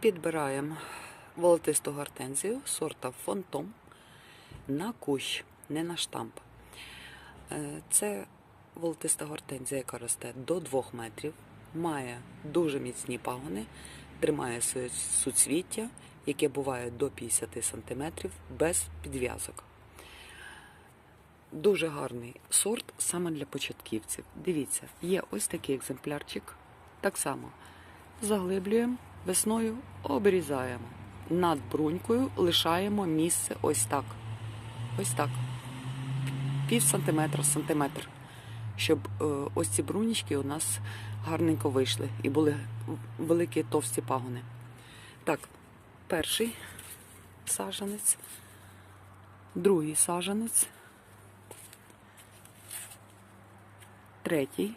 Підбираємо волотисту гортензію сорта фонтом на кущ, не на штамп. Е, Це волотиста гортензія, яка росте до 2 метрів, має дуже міцні пагони, тримає своє суцвіття, яке буває до 50 см без підв'язок. Дуже гарний сорт саме для початківців. Дивіться, є ось такий екземплярчик. Так само заглиблюємо, весною обрізаємо. Над брунькою лишаємо місце ось так. Ось так. Пів сантиметра, сантиметр. Щоб е, ось ці брунічки у нас гарненько вийшли і були великі товсті пагони. Так, перший сажанець, другий сажанець, третій,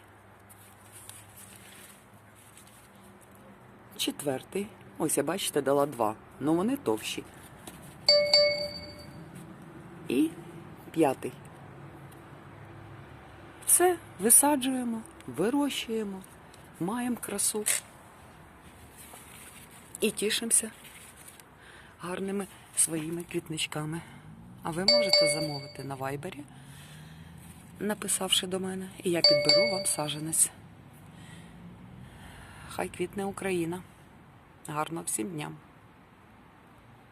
четвертий. Ось я бачите, дала два. Ну вони товщі. І п'ятий. Все, висаджуємо, вирощуємо, маємо красу і тішимося гарними своїми квітничками. А ви можете замовити на вайбері, написавши до мене, і я підберу вам саженець. Хай квітне Україна. Гарного всім дням!